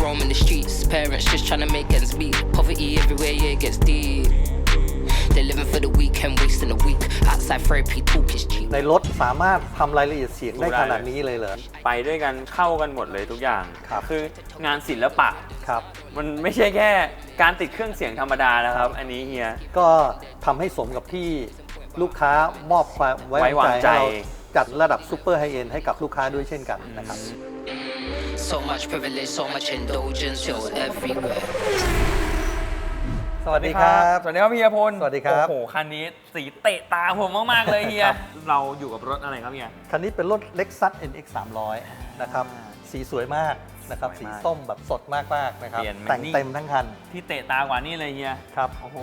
roaming the streets. Parents just trying to make ends meet. Poverty everywhere, yeah, it gets deep. They're living for the weekend, wasting the week. Outside therapy, talk is cheap. ในรถสามารถทำรายละเอียดเสียงได้ขนาดนี้เลยเหรอ ไปด้วยกันเข้ากันหมดเลยทุกอย่างครับองานศิลปะ ครับ มันไม่ใช่แค่การติดเครื่องเสียงธรรมดานะครับ อันนี้เฮีย ก็ทำให้สมกับที่ลูกค้ามอบความไว้ไว้วางใจให้เราจัดระดับซูเปอร์ไฮเอ็นให้กับลูกค้าด้วยเช่นกันนะครับ So much privilege, so much indulgence, yo, everywhere. สวัสดีครับ สวัสดีครับเฮียพลสวัสดีครับ โอ้โห คันนี้สีเตะตาผมมาก ๆ เลยเฮียครับเราอยู่กับรถอะไรครับเฮีย คันนี้เป็นรถ Lexus NX 300นะครับ สีสวยมากนะครับ สวยสีมากส้มแบบสดมากๆนะครับ เปลี่ยนมันแต่งนี่เต็มทั้งคัน ที่เตะตากว่านี่เลยเฮีย ครับ โอ้โห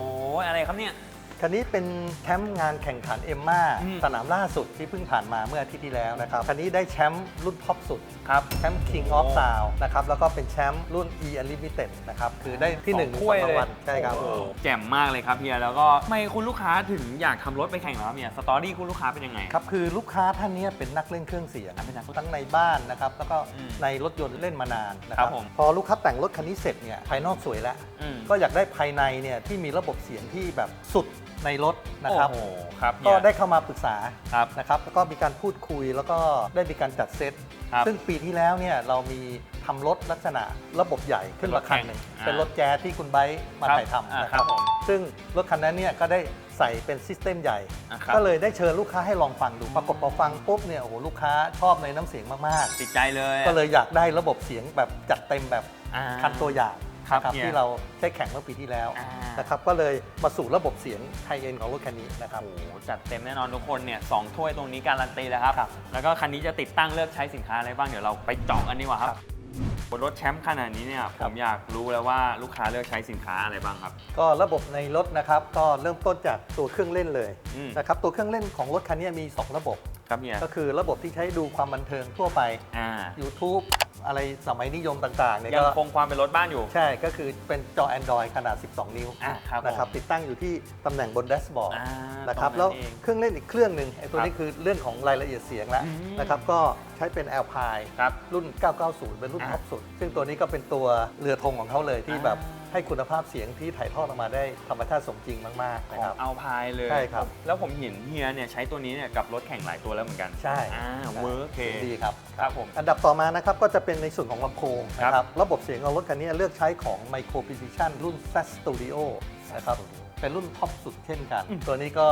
อะไรครับเนี่ย คันนี้เป็นแชมป์งานแข่งขันเอ็มมาอืม สนามล่าสุดที่เพิ่งผ่านมาเมื่ออาทิตย์ที่แล้วนะครับคันนี้ได้แชมป์รุ่นท็อปสุด ครับ แชมป์ King of Sound นะครับ แล้วก็เป็นแชมป์รุ่น E Unlimited นะครับ คือได้ที่หนึ่งสองถ้วยสองเลรายงวัลใช่ครับ โอ้โหแจ่มมากเลยครับเฮียแล้วก็ทำไมคุณลูกค้าถึงอยากทำรถไปแข่งเหรอครับเฮียสตอรี่คุณลูกค้าเป็นยังไง ครับ คือลูกค้าท่านเนี้ยเป็นนักเล่นเครื่องเสียงอะเป็นนักทั้งในบ้านนะครับ แล้วก็อืมในรถยนต์เล่นมานานนะคครัรับบผม พอลูกค้าแต่งรถคันนี้เสร็จเนี่ยภายนอกสวยแล้ว อืม ก็อยากได้ภายในเนี่ยที่มีระบบเสียงที่แบบสุด ในรถนะครับ โอ้โหครับเฮีก็ยได้เข้ามาปรึกษาครับนะครับแล้วก็มีการพูดคุยแล้วก็ได้มีการจัดเซตครับซึ่งปีที่แล้วเนี่ยเรามีทำรถลักษณะระบบใหญ่ขึ้นมาคันหนึ่งเป็นรถแข่งเป็นรถแจ๊สที่คุณไบร์ทมาครับถ่ายทำอ่านะคครัรับบผมซึ่งรถคันนั้นเนี่ยก็ได้ใส่เป็นซิสเต็มใหญ่อะครับก็เลยได้เชิญลูกค้าให้ลองฟังดูปรากฏพอฟังปุ๊บเนี่ยโอ้โหลูกค้าชอบในน้ำเสียงมากติดใจเลยๆก็เลยอยากได้ระบบเสียงแบบจัดเต็มแบบอ่าคันตัวอย่าง ครับนะครับเนี่ยที่เราใช้แข่งเมื่อปีที่แล้วอ่าน นะครับก็เลยมาสู่ระบบเสียงไฮเอ็นของรถคันนี้นะครับ โอ้โหจัดเต็มแน่นอนทุกคนเนี่ยสองถ้วยตรงนี้การันตีแล้วครับ ครับแล้วก็คันนี้จะติดตั้งเลือกใช้สินค้าอะไรบ้างเดี๋ยวเราไปเจาะกันดีกว่าครับบนรถแชมป์ขนาดนี้เนี่ยผมอยากรู้แล้วว่าลูกค้าเลือกใช้สินค้าอะไรบ้างครับ ก็ระบบในรถนะครับก็เริ่มต้นจากตัวเครื่องเล่นเลยอืม นะครับตัวเครื่องเล่นของรถคันนี้มี 2 ระบบ ครับเฮียก็คือระบบที่ใช้ดูความบันเทิงทั่วไป อ่า YouTube อะไรสมัยนิยมต่างๆเนี่ยยังก็คงความเป็นรถบ้านอยู่ ใช่ก็คือเป็นจอ Android ขนาด 12 นิ้วอะครับนะครับผมติดตั้งอยู่ที่ตำแหน่งบนแดชบอร์ดอ่านะครับตงแล้วเอง เครื่องเล่นอีกเครื่องหนึ่งไอ้ตัวครับนี้คือเรื่องของรายละเอียดเสียงแล้วอืมนะครับก็ ใช้เป็น Alpine ครับ รุ่น 990 เป็นรุ่นอ่าท็อปสุด ซึ่งตัวนี้ก็เป็นตัวเรือธงของเขาเลยที่อ่าแบบให้คุณภาพเสียงที่ถ่ายทอดออกมาได้ธรรมชาติสมจริงมากๆขนะอคงรับเอาพายเลยใช่ครับ แล้วผมเห็นเฮียเนี่ยใช้ตัวนี้เนี่ยกับรถแข่งหลายตัวแล้วเหมือนกัน ใช่อ่าเวิร์กเคสียงดีครับครับผมอันดับต่อมานะครับก็จะเป็นในส่วนของลำโพงนะคครัรับบระบบเสียงของรถคันนี้เลือกใช้ของ Micro Precision รุ่น s a Studio นะครับ เป็นรุ่นท็อปสุดเช่นกัน ตัวนี้ก็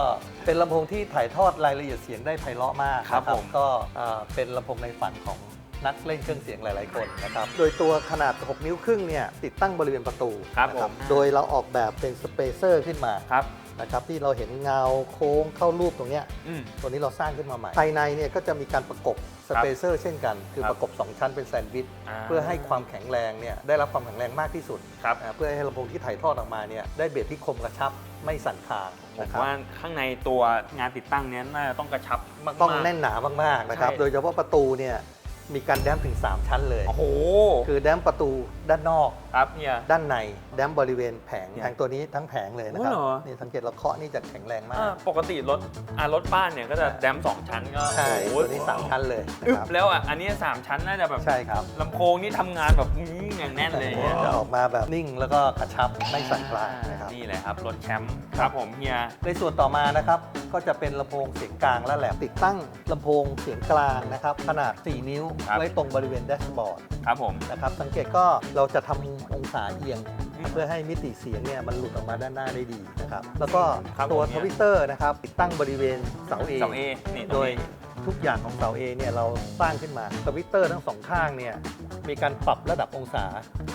เป็นลำโพงที่ถ่ายทอดรายละเอียดเสียงได้ไพเราะมากครับนะผมก็เอ่อเป็นลำโพงในฝันของนักเล่นเครื่องเสียงหลาย ๆ คนนะครับ โดยตัวขนาด 6 นิ้วครึ่งเนี่ยติดตั้งบริเวณประตูครับนะผม โดยเราออกแบบเป็นสเปเซอร์ขึ้นมา ครับ นะครับที่เราเห็นเงาโค้งเข้ารูปตรงเนี้ยอืม ตัวนี้เราสร้างขึ้นมาใหม่ ภายในเนี่ยก็จะมีการประกบสเปเซอร์เช่นกัน คือครับ ประกบ 2 ชั้นเป็นแซนด์วิช อ่าเพื่อให้ความแข็งแรงเนี่ยได้รับความแข็งแรงมากที่สุดครับอ่าเพื่อให้ลำโพงที่ถ่ายทอดออกมาเนี่ยได้เบสที่คมกระชับไม่สั่นคลางผมนะครับว่าข้างในตัวงานติดตั้งเนี้ยน่าจะต้องกระชับมากๆ ต้องแน่นหนามากๆนะครับใช่ โดยเฉพาะประตูเนี่ย มีการแดมถึง 3 ชั้นเลย โอ้โห คือแดมประตูด้านนอก ครับเฮียด้านในแดมบริเวณแผงเนี่ยแผงตัวนี้ทั้งแผงเลยนะครับ โอ้เหรอ นี่สังเกตเราเคาะนี่จะแข็งแรงมาก อ่าปกติรถอ่ารถบ้านเนี่ยก็จะแดมสองชั้นก็ใช่โอ้โหตัวนี้สามชั้นเลยนะอึบครับแล้วอะ อันนี้สามชั้นน่าจะแบบใช่ครับลำโพงนี่ทำงานแบบอื้ออย่างแน่นเลยเนี่ย จะออกมาแบบนิ่งแล้วก็กระชับไม่สั่นคลายนะครับ นี่แหละครับรถแชมป์ครับผมเฮีย ในส่วนต่อมานะครับก็จะเป็นลำโพงเสียงกลางและแหลมติดตั้งลำโพงเสียงกลางนะครับ ขนาด 4 นิ้วครับ ไว้ตรงบริเวณแดชบอร์ดครับผม นะครับสังเกตก็เราจะทำองศาเอียง อืมเพื่อให้มิติเสียงเนี่ยมันหลุดออกมาด้านหน้าได้ดีนะครับแล้วก็ครับตัวผมเนี่ทย วิตเตอร์นะครับติดตั้งบริเวณเสา A เสาเอนี่ตรโดงยนี้ ทุกอย่างของเสา A เนี่ยเราสร้างขึ้นมาทวิตเตอร์ทั้งสองข้างเนี่ยมีการปรับระดับองศา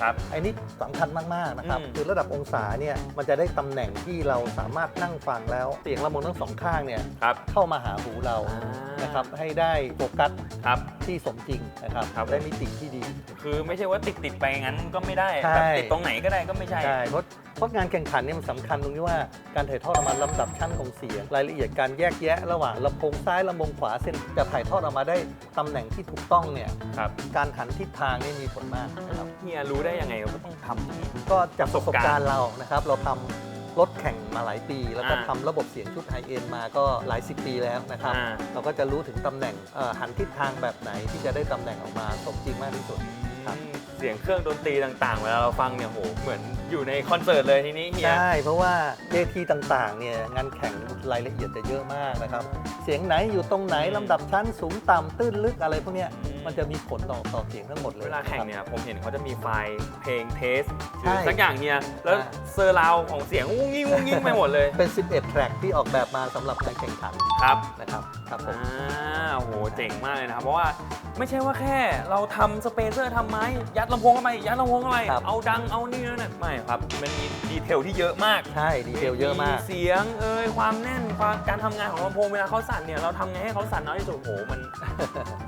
ครับ ไอ้นี่สำคัญมาก ๆ นะครับ อืม คือระดับองศาเนี่ยมันจะได้ตำแหน่งที่เราสามารถนั่งฟังแล้ว เสียงลำโพงทั้งสองข้างเนี่ยครับ เข้ามาหาหูเราอ่านนะครับให้ได้โฟกัสครับ ที่สมจริงนะครับครับ ได้มิติที่ดี คือไม่ใช่ว่าติดติดๆไปงั้นก็ไม่ได้ใช่ แบบติดตรงไหนก็ได้ก็ไม่ใช่ ใช่เพราะ เพราะงานแข่งขันเนี่ยมันสำคัญตรงที่ว่าการถ่ายทอดออกมาลำดับชั้นของเสียง รายละเอียดการแยกแยะ ระหว่างลำโพงซ้ายลำโพงขวาเส้นจะถ่ายทอดออกมาได้ตำแหน่งที่ถูกต้องเนี่ยครับการหันทิศทางนี่มีผลมากนะครับ เฮียรู้ได้ยังไงว่าต้องทำอย่างนี้ ก็จากประสบประสบกาการรณ์ณ์เรานะครับ เราทำรถแข่งมาหลายปี แล้วก็อ่า ทำระบบเสียงชุดไฮเอ็นมาก็หลายสิบปีแล้วนะครับ อ่าเราก็จะรู้ถึงตำแหน่งเอ่อหันทิศทางแบบไหนที่จะได้ตำแหน่งออกมาสมจริงมากที่สุด ครับอืมเสียงเครื่องดนตรีต่างๆ เวลาเราฟังเนี่ยโหเหมือน อยู่ในคอนเสิร์ตเลยทีนี้เฮีย ใช่เพราะว่าเวทีต่างๆเนี่ยงานแข่งรายละเอียดจะเยอะมากนะครับ เสียงไหนอยู่ตรงไหนอืมลำดับชั้นสูงต่ำตื้นลึกอะไรพวกเนี้ยอืม มันจะมีผลต่อต่อเสียงทั้งหมดเลย เวลาแข่งเนี่ยผมเห็นเขาจะมีไฟล์เพลงเทสหใช่รือสักอย่างเนี่ยแล้วอ่าเซอร์ราวของเสียงวุ้งยิ่งวุ้งยิ่งไปหมดเลยเป็น 11 แทร็กที่ออกแบบมาสำหรับการแข่งขันครับ นะครับครับผมอ่าโห เจ๋งมากเลยนะครับ เพราะว่าไม่ใช่ว่าแค่เราทำสเปเซอร์ทำไม้ ยัดลำโพงเข้าไป ยัดลำโพงเข้าไปครับเอาดังเอานี่นั่นนะไม่ครับ มันมีดีเทลที่เยอะมากใช่ ดีเทลเยอะมาก เสียงเอ่ยความแน่นความการทำงานของลำโพงเวลาเขาสั่นเนี่ย เราทำไงให้เขาสั่นน้อยที่สุดโหมัน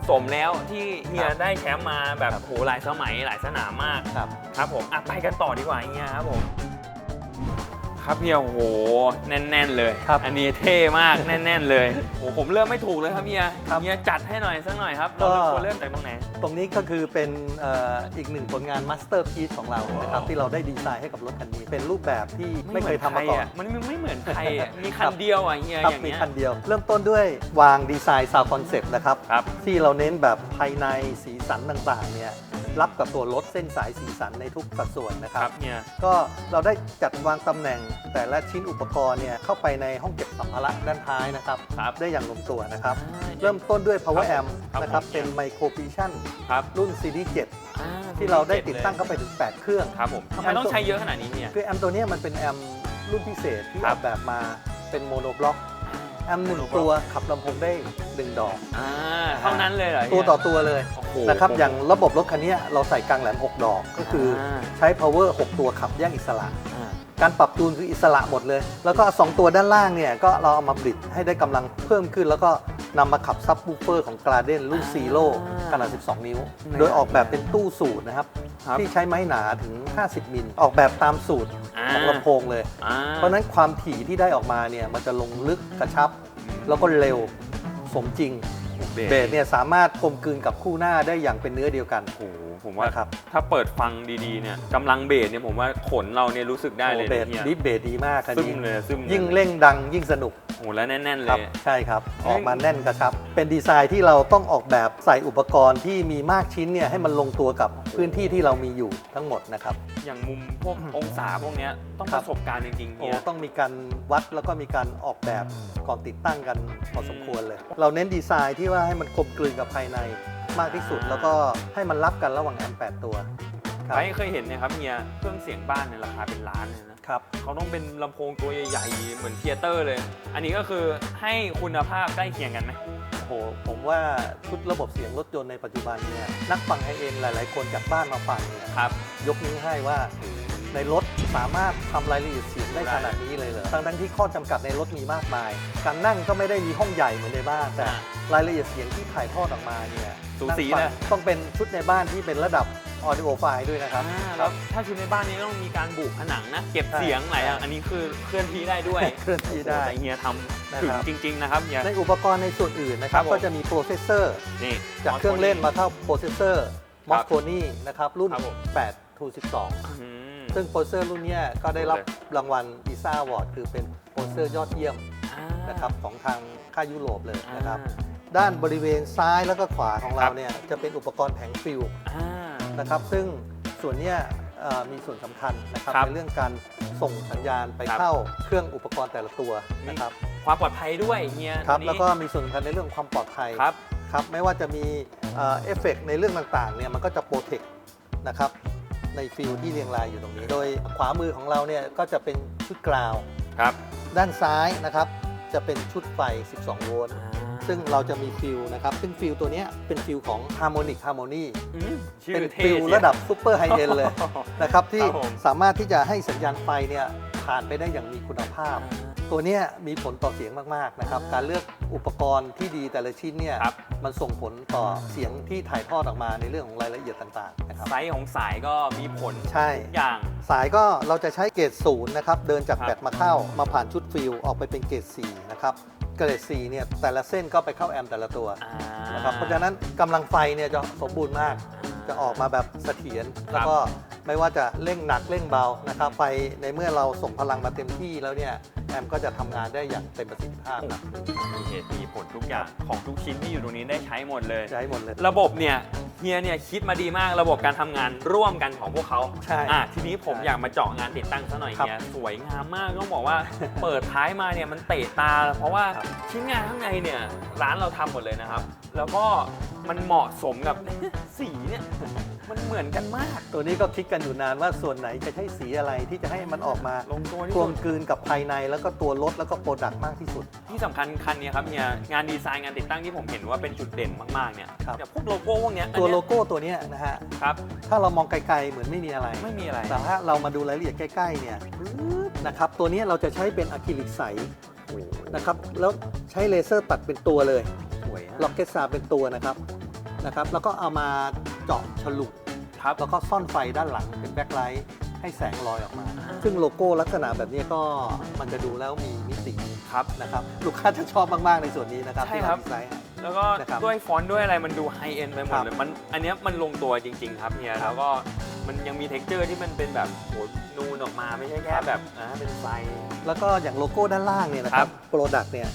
สมแล้วที่เฮียครับได้แชมป์มาแบบครับโหหลายสมัยหลายสนามมากครับ ครับผมอะไปกันต่อดีกว่าเฮียครับผม ครับเฮียโอ้โหแน่น ๆ เลยครับอันนี้เท่มากแน่น ๆ เลยโอ้ผมเริ่มไม่ถูกเลยครับเฮียครับเฮียจัดให้หน่อยสักหน่อยครับก็เราควรเริ่มจากตรงไหน ตรงนี้ก็คือเป็นเอ่ออีกหนึ่งผลงานมาสเตอร์พีซของเรานะครับที่เราได้ดีไซน์ให้กับรถคันนี้ เป็นรูปแบบที่ไม่เคยทำมาก่อน มันไม่เหมือนใครอะมีคัครันบเดียวอะเฮียครับอย่างมีเงี้ยคันเดียว เริ่มต้นด้วยวางดีไซน์ซาวคอนเซปต์นะครับ ครับ ที่เราเน้นแบบภายในสีสันต่างๆเนี่ย รับกับตัวรถเส้นสายสีสันในทุกสัดส่วนนะคครัรับ บเฮียก็เราได้จัดวางตำแหน่งแต่ละชิ้นอุปกรณ์เนี่ยเข้าไปในห้องเก็บสัมภาระด้านท้ายนะครับ ครับได้อย่างลงตัวนะครับ อ่าเริ่มต้นด้วย power ครับ amp ครับนะครับ ผม เป็น micro precision ครับรุ่น CD 7 อ่าที่เราได้ติดตั้งเข้าไปถึง 8 เครื่อง ครับผมทำไมต้องใช้เยอะขนาดนี้เนี่ย คือแอมป์ตัวเนี้ยมันเป็นแอมป์รุ่นพิเศษที่ครัอบ อกแบบมาเป็นโมโนบล็อกแอมป์หนึ่ง monoblock ตัวขับลำโพงได้หนึ่งดอก อ่าเท่านั้นเลยเหรอเฮียตัวต่อตัวเลยโอ้โห นะครับอย่างระบบรถคันเนี้ยเราใส่กลางแหลม 6 ดอกก็คืออาใช้ power 6 ตัวขับแยกอิสระอ่าการปรับจูนคืออิสระหมดเลย แล้วก็ 2 ตัวด้านล่างเนี่ยก็เราเอามาบริดให้ได้กำลังเพิ่มขึ้น แล้วก็นำมาขับซับวูเฟอร์ของกราเดนรุ่นซีโร่ขนาด 12 นิ้ว โดยออกแบบเป็นตู้สูตรนะครับครับที่ใช้ไม้หนาถึง 50 มิล ออกแบบตามสูตรของลำโพงเลยอ่าเพราะฉะนั้นความถี่ที่ได้ออกมาเนี่ยมันจะลงลึกกระชับ แล้วก็เร็วสมจริง เบสเนี่ยสามารถกลมกลืนกับคู่หน้าได้อย่างเป็นเนื้อเดียวกัน โอ้โหผมว่านะครับ ถ้าเปิดฟังดีๆเนี่ยกำลังเบสเนี่ยผมว่าขนเราเนี่ยรู้สึกได้เลยโอ้เบสเนี่ยดิฟเบสดีมากคันซึมนี้เลยซึมเลยยิ่งเร่งดังยิ่งสนุก โอ้โหแล้วแน่นๆคเลรับย ใช่ครับเฮ้อยอกมาแน่นกระชับ เป็นดีไซน์ที่เราต้องออกแบบใส่อุปกรณ์ที่มีมากชิ้นเนี่ยให้มันลงตัวกับพื้นที่ที่เรามีอยู่ทั้งหมดนะครับ อย่างมุมพวกองศาพวกเนี้ยต้องคปรับ ระสบการณ์จริงๆโอ้เนี่ย ต้องมีการวัดแล้วก็มีการออกแบบก่อนติดตั้งกันพอสมควรเลย เราเน้นดีไซน์ที่ว่าให้มันกลมกลืนกับภายในมากที่สุด แล้วก็ให้มันรับกันระหว่างแอมป์8ตัวครับใครเคยเห็นเนะครับเฮียเครื่องเสียงบ้านเนี่ยราคาเป็นล้านเลยนะครับ เขาต้องเป็นลำโพงตัวใหญ่ๆเหมือนเทียเตอร์เลย อันนี้ก็คือให้คุณภาพใกล้เคียงกันไหมโอ้โหผมว่าชุดระบบเสียงรถยนต์ในปัจจุบันเนี่ยนักฟังไฮเอ็นหลาย ๆ คนจากบ้านมาฟังเนี่ยครับ ยกนิ้วให้ว่า ในรถสามารถทำรายละเอียดเสียงได้ขนาดนี้เลยเหรอทั้งทั้งที่ข้อจำกัดในรถมีมากมาย การนั่งก็ไม่ได้มีห้องใหญ่เหมือนในบ้านแต่ อ่ารายละเอียดเสียงที่ถ่ายทอดออกมาเนี่ยสูสีนั่งฟังนะต้องเป็นชุดในบ้านที่เป็นระดับ audio file ด้วยนะครับ อ่าแล้วถ้าชุดในบ้านนี้ต้องมีการบุผนังนะ เก็บใช่เสียงหลายอย่างใช่อันนี้คือเคลื่อนที่ได้ด้วยเคลื่อนที่ได้โอ้โหแต่เฮียทำถึงนะครับ จริง ๆ นะครับเฮีย ในอุปกรณ์ในส่วนอื่นนะครับ ครับผม ก็จะมีโปรเซสเซอร์ นี่ จากเครื่องเล่นมาเข้าโปรเซสเซอร์มอสโคนี่นะครับ รุ่น ครับผม8 to 12อืม ซึ่งโปรเซสเซอร์รุ่นเนี้ยก็ได้รับเลยรางวัล e s a Award คือเป็นโปรเซสเซอร์ยอดเยี่ยมอ่านะครับของทางค่ายยุโรปเลยนะครับอ่าด้านบริเวณซ้ายแล้วก็ขวาของคเรารับเนี่ยจะเป็นอุปกรณ์แผงฟิลอ่านะครับ ซึ่งส่วนเนี้ยเอ่อมีส่วนสำคัญนะครับครับในเรื่องการส่งสัญญาณไปครับเข้าเครื่องอุปกรณ์แต่ละตัวนะครับความปลอดภัยด้วยเฮียครับตัวนี้แล้วก็มีส่วนสำคัญในเรื่องความปลอดภัยครับครับไม่ว่าจะมีเอ่อเอฟเฟกต์ในเรื่องต่างๆเนี่ยมันก็จะโปรเทคนะครับ ในฟิลที่เรียงรายอยู่ตรงนี้ โดยขวามือของเราเนี่ยก็จะเป็นชุดกราว ครับ ด้านซ้ายนะครับจะเป็นชุดไฟ 12 โวลต์ ซึ่งเราจะมีฟิลนะครับ ซึ่งฟิลตัวเนี้ยเป็นฟิลของ Harmonic Harmony อืมชื่เป็นอเท่ฟิลเชียวระดับซูเปอร์ไฮเอนเลยนะครับที่ครับผม สามารถที่จะให้สัญญาณไฟเนี่ยผ่านไปได้อย่างมีคุณภาพ ตัวเนี้ยมีผลต่อเสียงมาก ๆ นะครับอ่าการเลือกอุปกรณ์ที่ดีแต่ละชิ้นเนี่ยครับ มันส่งผลต่อเสียงที่ถ่ายทอดออกมาในเรื่องของรายละเอียดต่างๆนะครับไซส์ของสายก็มีผลใช่ ทุกอย่าง สายก็เราจะใช้เกรดศูนย์นะครับ เดินจากครับ แบตมาเข้ามาผ่านชุดฟิลออกไปเป็นเกรด4นะครับเกรด4เนี่ยแต่ละเส้นก็ไปเข้าแอมป์แต่ละตัวอ่านะครับเพราะฉะนั้นกำลังไฟเนี่ยจะสมบูรณ์มาก จะออกมาแบบเสถียรแล้วก็ ไม่ว่าจะเร่งหนักเร่งเบานะครับไฟในเมื่อเราส่งพลังมาเต็มที่แล้วเนี่ยแอมป์ก็จะทำงานได้อย่างเต็มประสิทธิภาพครับมีเหตุมีผลทุกอย่างของทุกชิ้นที่อยู่ตรงนี้ได้ใช้หมดเลย ใช้หมดเลย ระบบเนี่ยเฮียเนี่ยคิดมาดีมากระบบการทำงานร่วมกันของพวกเขาใช่อะทีนี้ผมใช่อยากมาเจาะงานติดตั้งซะหน่อยครับเฮียสวยงามมากต้องบอกว่า เปิดท้ายมาเนี่ยมันเตะตา เพราะว่าครับ ชิ้นงานข้างในเนี่ยร้านเราทำหมดเลยนะครับ แล้วก็มันเหมาะสมกับ สีเนี่ย มันเหมือนกันมาก ตัวนี้ก็คิดกันอยู่นานว่าส่วนไหนจะใช้สีอะไรที่จะให้มันออกมาลงตัวที่กลสุมดกลืนกับภายในแล้วก็ตัวรถแล้วก็โปรดักต์มากที่สุด ที่สำคัญคันเนี้ครับเฮียงานดีไซน์งานติดตั้งที่ผมเห็นว่าเป็นจุดเด่นมากๆเนี่ยครับ อย่างพวกโลโก้พวกเนี้ยตัวอันโลเนี้ยโก้ตัวเนี้ยนะฮะครับถ้าเรามองไกลๆเหมือนไม่มีอะไร ไม่มีอะไรแต่ถ้าเรามาดูรายละเอียดใกล้ๆเนี่ยปึ๊บนะครับ ตัวเนี้ยเราจะใช้เป็นอะคริลิกใสนะครับ แล้วใช้เลเซอร์ตัดเป็นตัวเลย สวยอะล็อกเก็ตซาเป็นตัวนะครับนะครับ แล้วก็เอามาเจาะฉลุ ครับแล้วก็ซ่อนไฟด้านหลังเป็นแบ็คไลท์ให้แสงลอยออกมา ซึ่งโลโก้ลักษณะแบบนี้ก็มันจะดูแล้วมีมิติครับนะครับลูกค้าจะชอบมาก ๆ ในส่วนนี้นะครับใช่ที่ครัเราบดีไซน์ให้ แล้วก็นะครับด้วยฟอนต์ด้วยอะไรมันดูไฮเอ็นไปหมดครับเลยมันอันเนี้ยมันลงตัวจริง ๆ ครับเฮียครับแล้วก็มันยังมีเท็กเจอร์ที่มันเป็นแบบโหนูนออกมาไม่ใช่แค่ครับ แบบอ่าเป็นไฟ แล้วก็อย่างโลโก้ด้านล่างเนี่ยนะคครัรับบ โปรดักต์เนี่ย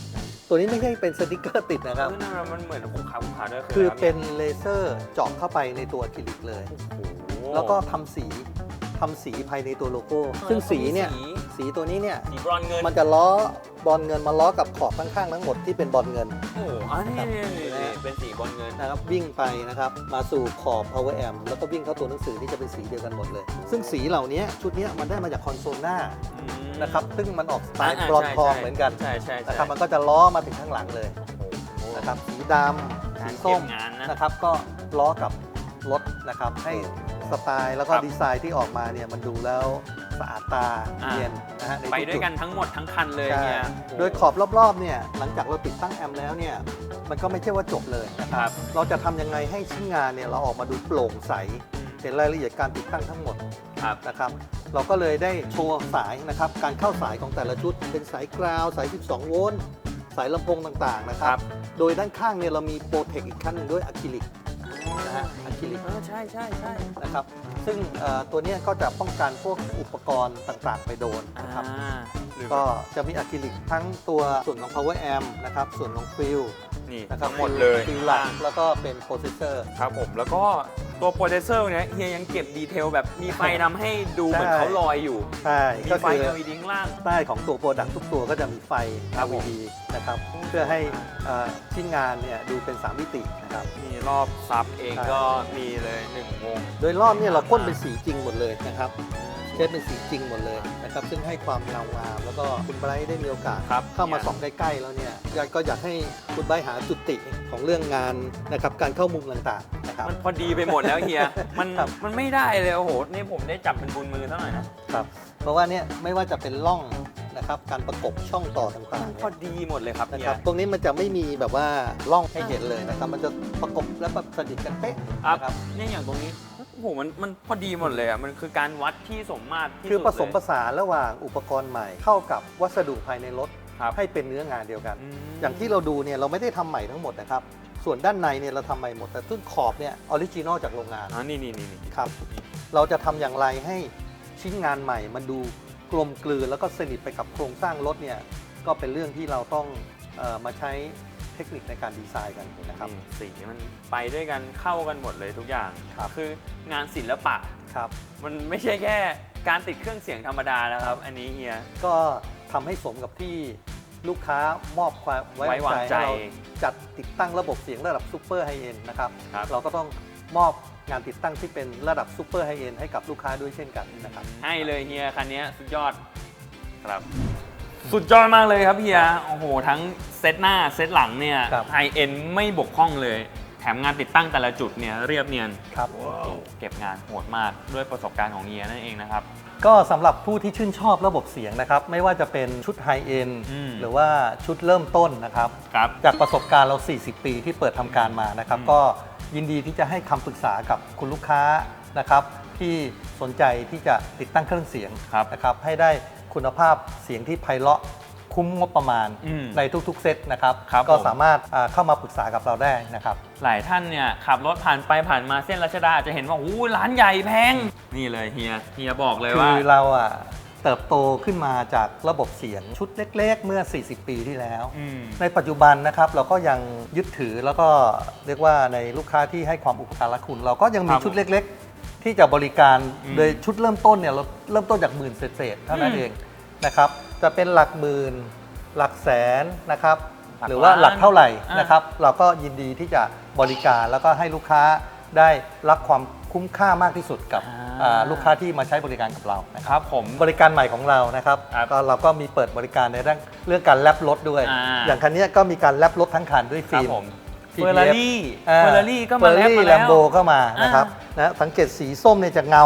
ตัวนี้ไม่ใช่เป็นสติกเกอร์ติดนะครับเออนั่นมันเหมือนภูเขาภูเขาด้วยคืออะไรรับเป็นเลเซอร์เจาะเข้าไปในตัวอะคริลิกเลย โอ้โห แล้วก็ทำสีทำสีภายในตัวโลโก้ ซึ่งสีเนี่ย สีตัวนี้เนี่ยสีบรอนซ์เงินมันจะล้อบอลเงินมาล้อกับขอบข้างๆทั้งหมดที่เป็นบอลเงิน โอ้โหอันนี้ครับนี่นี่นี่เป็นสีบรอนซ์เงิน นะครับวิ่งไปนะครับมาสู่ขอบ power amp แล้วก็วิ่งเข้าตัวหนังสือที่จะเป็นสีเดียวกันหมดเลย ซึ่งสีเหล่านี้ชุดเนี้ยมันได้มาจากคอนโซลหน้าอืมนะครับซึ่งมันออกสไตล์าบรอนใช่ทองใช่เหมือนกันใช่ใช่ใช่นะครับมันก็จะล้อมาถึงข้างหลังเลยโอ้โหนะครับสีดำงาสีนส้มเก็บงานนะนะครับก็ล้อกับรถนะครับให้สไตล์แล้วก็ครับดีไซน์ที่ออกมาเนี่ยมันดูแล้ว สะอาดตาอ่าเนียนนะฮะในไปทุกด้วยจุดกันทั้งหมดทั้งคันเลยใช่เนี่ยโดยขอบรอบๆเนี่ยหลังจากเราติดตั้งแอมป์แล้วเนี่ยมันก็ไม่ใช่ว่าจบเลยนะคครัรับบเราจะทำยังไงให้ชิ้นงานเนี่ยเราออกมาดูโปร่งใสเห็นรายละเอียดการติดตั้งทั้งหมด ครับ นะครับเราก็เลยได้โชว์สายนะครับการเข้าสายของแต่ละชุด เป็นสายกราวสาย 12 โวลต์สายลำโพงต่างๆนะคครัรับ บ โดยด้านข้างเนี่ยเรามีโปรเทคอีกขั้นหนึ่งด้วยอะคริลิก นะฮะอะคริลิก เออใช่ใช่ใช่นะครับ ซึ่งเอ่อตัวเนี้ยก็จะป้องกันพวกอุปกรณ์ต่างๆ ไปโดนนะครับอ่าหรือก็จะมีอะคริลิกทั้งตัวส่วนของ power amp นะครับ ส่วนของฟิล นี่นะครับทั้งหมดเลยฟิลหลักแล้วก็เป็นโปรเซสเซอร์ครับผมแล้วก็ตัวโปรเซสเซอร์เนี่ยเฮียยังเก็บดีเทลแบบมีไฟทำให้ดูเหมือนใช่เขาลอยอยู่ ใช่มีก็ไฟคือ LED ข้างล่าง ใต้ของตัวโปรดักต์ทุกตัวก็จะมีไฟครับผม LED นะครับ เพื่อให้เอ่อชิ้นงานเนี่ยดูเป็น 3 มิตินะครับ มีรอบซับเองใช่ก็มีเลย1วงโดยรอบเนี่ยเราพ่นเป็นสีจริงหมดเลยนะครับ เชฟเป็นสีจริงหมดเลยนะครับซึ่งให้ความเงางาม แล้วก็คุณไบรท์ได้มีโอกาสครับ เข้ามาเนี่ยส่องใกล้ๆแล้วเนี่ยอยากก็อยากให้คุณไบรท์หาจุดติของเรื่องงานนะครับการเข้ามุมต่างๆนะครับ มันพอดีไปหมดแล้วเฮีย มันครับ มันไม่ได้เลยโอ้โห นี่ผมได้จับเป็นบุญมือเท่าไหร่อยนะครับเพราะว่าเนี่ยไม่ว่าจะเป็นร่องนะครับการประกบช่องต่อต่างมันๆพอดีหมดเลยครับนะเฮีคยรับตรงนี้มันจะไม่มีแบบว่าร่องให้เห็นเลยนะครับมันจะประกบและแบบสนิทกันเป๊ะครับนะครับ เนี่ยอย่างตรงนี้ โอ้โหมันมันพอดีหมดเลยอะมันคือการวัดที่สมมาตรที่คือสุดผสมผเลย สานระหว่างอุปกรณ์ใหม่ เข้ากับวัสดุภายในรถครับให้เป็นเนื้องานเดียวกัน อืม อย่างที่เราดูเนี่ยเราไม่ได้ทำใหม่ทั้งหมดนะครับ ส่วนด้านในเนี่ยเราทำใหม่หมด แต่ซึ่งขอบเนี่ยออริจินอลจากโรงงานอ๋อนี่นี่นี่นี่ครับ เราจะทำอย่างไรให้ชิ้นงานใหม่ มันดูกลมกลืนแล้วก็สนิทไปกับโครงสร้างรถเนี่ยก็เป็นเรื่องที่เราต้องเออมาใช้ เทคนิคในการดีไซน์กันนะครับนี่สีมันไปด้วยกันเข้ากันหมดเลยทุกอย่างครับคืองานศิลปะครับมันไม่ใช่แค่การติดเครื่องเสียงธรรมดานะครับ อันนี้เฮียก็ทำให้สมกับที่ลูกค้ามอบความไว้ไว้วางใจให้เราจัดติดตั้งระบบเสียงระดับซูเปอร์ไฮเอ็นนะครับครับเราก็ต้องมอบงานติดตั้งที่เป็นระดับซูเปอร์ไฮเอ็นให้กับลูกค้าด้วยเช่นกันนะครับให้เลยเฮียคันนี้สุดยอดครับ สุดยอดมากเลยครับเฮีย โอ้โห ทั้งเซตหน้าเซตหลังเนี่ยครับ ไฮเอ็นไม่บกพร่องเลย แถมงานติดตั้งแต่ละจุดเนี่ยเรียบเนียน ครับ เก็บงานโหดมากด้วยประสบการณ์ของเฮียนั่นเองนะครับ ก็สำหรับผู้ที่ชื่นชอบระบบเสียงนะครับ ไม่ว่าจะเป็นชุดไฮเอ็นอืม หรือว่าชุดเริ่มต้นนะครับ ครับ จากประสบการณ์เรา 40 ปีที่เปิดทำการมานะครับ อืม ก็ยินดีที่จะให้คำปรึกษากับคุณลูกค้านะครับ ที่สนใจที่จะติดตั้งเครื่องเสียงครับ นะครับ ให้ได้ คุณภาพเสียงที่ไพเราะคุ้มงบประมาณอืมในทุกๆ เซตนะครับ ครับก็ผม สามารถอ่าเข้ามาปรึกษากับเราได้นะครับ หลายท่านเนี่ยขับรถผ่านไปผ่านมาเส้นรัชดาอาจจะเห็นว่าโอ้โหร้านใหญ่แพง นี่เลยเฮียเฮียบอกเลยคืว่าอเราอะเติบโตขึ้นมาจากระบบเสียงชุดเล็กๆ เมื่อ 40 ปีที่แล้ว อืม ในปัจจุบันนะครับเราก็ยังยึดถือแล้วก็เรียกว่าในลูกค้าที่ให้ความอุปการะคุณ เราก็ยังมีครับ ชุดเล็กๆ ที่จะบริการอืมโดยชุดเริ่มต้นเนี่ยเราเริ่มต้นจากหมื่นเศษๆเท่านั้นอืมเองนะครับจะเป็นหลักหมื่นหลักแสนนะครับหลักหรือว่าล้านหลักเท่าไหร่อ่านนะครับ เราก็ยินดีที่จะบริการแล้วก็ให้ลูกค้าได้รับความคุ้มค่ามากที่สุดกับอ่าอ่าลูกค้าที่มาใช้บริการกับเรานะครับ ครับผม บริการใหม่ของเรานะครับครับก็เราก็มีเปิดบริการในเรื่องเรื่องการแลบรถด้วย อ่าอย่างคันเนี้ยก็มีการแลบรถทั้งคันด้วยครัฟิบล์มผม TPF เฟอร์รารี่เฟอร์รารี่ก็มาเฟอร์แล้วรี่มาแลแล้วมโบก็มานะครับนะสังเกตสีส้มเนี่ยจะเงา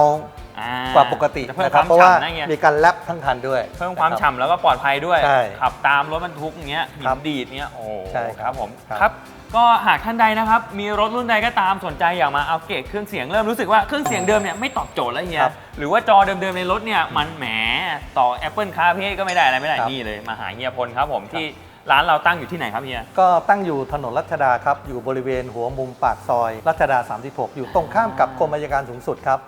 อ่กว่าปกติจะเพิ่มนะคครัวาบมเพราะว่าฉ่ำนะเงี้ยมีการแลบทั้งคันด้วย เพิ่มความนะครับฉ่ำแล้วก็ปลอดภัยด้วยใช่ขับตามรถบรรทุกอย่างเงี้ยหิครันบดีดเงี้ยโอ้ใช่ครับครับผมครับครับก็หากท่านใดนะครับ มีรถรุ่นใดก็ตามสนใจอยากมาอัปเกรดเครื่องเสียงเริ่มรู้สึกว่าเครื่องเสียงเดิมเนี่ยไม่ตอบโจทย์แล้วเฮียครับหรือว่าจอเดิมๆในรถเนี่ยมันแหมต่อ Apple CarPlay ก็ไม่ได้อะไรไม่ได้ครับนี่เลยมาหาเฮียพลครับผมที่ ร้านเราตั้งอยู่ที่ไหนครับเฮีย ก็ตั้งอยู่ถนนรัชดาครับ อยู่บริเวณหัวมุมปากซอย รัชดา 36 อยู่ตรงข้ามกับกรมอัยการสูงสุดครับ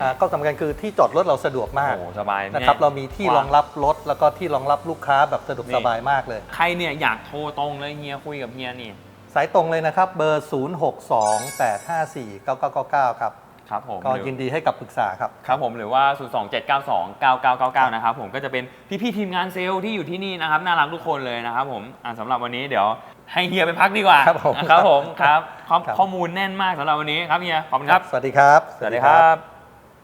อ่าก็สำคัญคือที่จอดรถเราสะดวกมากโอ้สบายนะครับแเรามีที่รองรับรถแล้วก็ที่รองรับลูกค้าแบบสะดวกนี่สบายมากเลย ใครเนี่ยอยากโทรตรงเลยเฮียคุยกับเฮียนี่ สายตรงเลยนะครับเบอร์ 0628549999 ครับ ครับผมก็หรือยินดีให้กับปรึกษาครับ ครับผมหรือว่า 027929999 นะครับผมก็จะเป็นพี่ๆทีมงานเซลล์ที่อยู่ที่นี่นะครับน่ารักทุกคนเลยนะครับผมอะสำหรับวันนี้เดี๋ยวให้เฮียไปพักดีกว่าครับผมนะครับผมครับข้อครับข้อมูลแน่นมากสำหรับวันนี้ครับเฮียขอบคุณครับ สวัสดีครับ สวัสดีครับ